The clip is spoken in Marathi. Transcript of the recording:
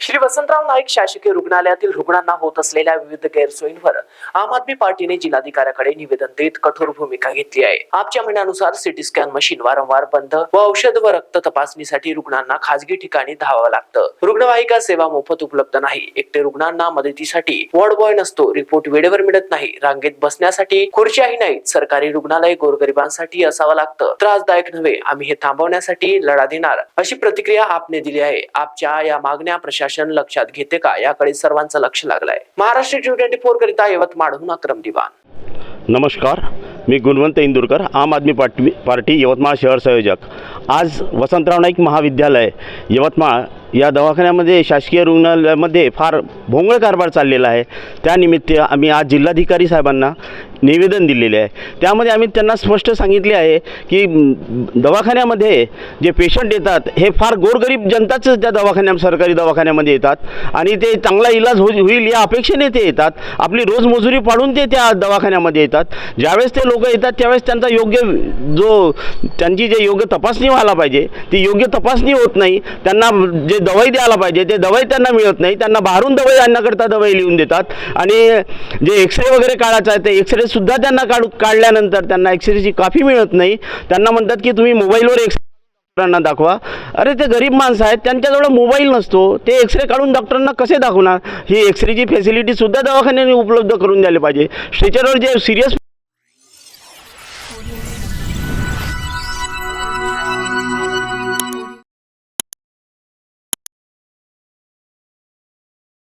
श्री वसंतराव नाईक शासकीय रुग्णालयातील रुग्णांना होत असलेल्या विविध गैरसोयींवर आम आदमी पार्टीने जिल्हाधिकाऱ्याकडे निवेदन देत कठोर भूमिका घेतली आहे. आपच्या म्हणण्यानुसार सिटी स्कॅन मशीन वारंवार बंद व औषध व रक्त तपासणीसाठी रुग्णांना खासगी ठिकाणी धावावं लागतं. रुग्णवाहिका सेवा मोफत उपलब्ध नाही. एकटे रुग्णांना मदतीसाठी वॉर्ड बॉय नसतो. रिपोर्ट वेळेवर मिळत नाही. रांगेत बसण्यासाठी खुर्च्याही नाहीत. सरकारी रुग्णालय गोरगरिबांसाठी असावं लागतं. त्रासदायक नव्हे. आम्ही हे थांबवण्यासाठी लढा देणार. अशी प्रतिक्रिया आपने दिली आहे. आपच्या या मागण्या प्रशासन लक्षात घेते का? याकडे सर्वांचं लक्ष लागलंय. महाराष्ट्र टी ट्वेंटी फोर करिता यवतमाळहून अक्रम दिवान नमस्कार मी गुणवंत इंदुरकर आम आदमी पार्टी पार्टी यवतमाळ शहर संयोजक. आज वसंतराव नाईक महाविद्यालय यवतमाळ या दवाखान्यामध्ये शासकीय रुग्णालयामध्ये फार भोंगळ कारभार चाललेला आहे. त्यानिमित्त आम्ही आज जिल्हाधिकारी साहेबांना निवेदन दिलेले आहे. त्यामध्ये आम्ही त्यांना स्पष्ट सांगितले आहे की दवाखान्यामध्ये जे पेशंट येतात हे फार गोरगरीब जनताच त्या दवाखान्या सरकारी दवाखान्यामध्ये येतात आणि ते चांगला इलाज हो होईल या अपेक्षेने ते येतात. आपली रोजमजुरी पाडून ते त्या दवाखान्यामध्ये येतात. ज्यावेळेस ते लोक येतात त्यावेळेस त्यांचा योग्य जो त्यांची जे योग्य तपासणी व्हायला पाहिजे ती योग्य तपासणी होत नाही. त्यांना जे दवाई द्यायला पाहिजे. ते दवाई त्यांना मिळत नाही. त्यांना बाहेरून दवाई आणण्याकरता दवाई लिहून देतात. आणि जे एक्सरे वगैरे काढायचं आहे ते एक्सरे सुद्धा त्यांना काढू काढल्यानंतर त्यांना एक्सरेची काफी मिळत नाही. त्यांना म्हणतात की तुम्ही मोबाईलवर एक्स डॉक्टरांना दाखवा. अरे ते गरीब माणसं आहेत. त्यांच्याजवळ मोबाईल नसतो. ते एक्सरे काढून डॉक्टरांना कसे दाखवणार? ही एक्सरेची फॅसिलिटी सुद्धा दवाखान्याने उपलब्ध करून द्यायला पाहिजे. स्ट्रेचरवर जे सिरियस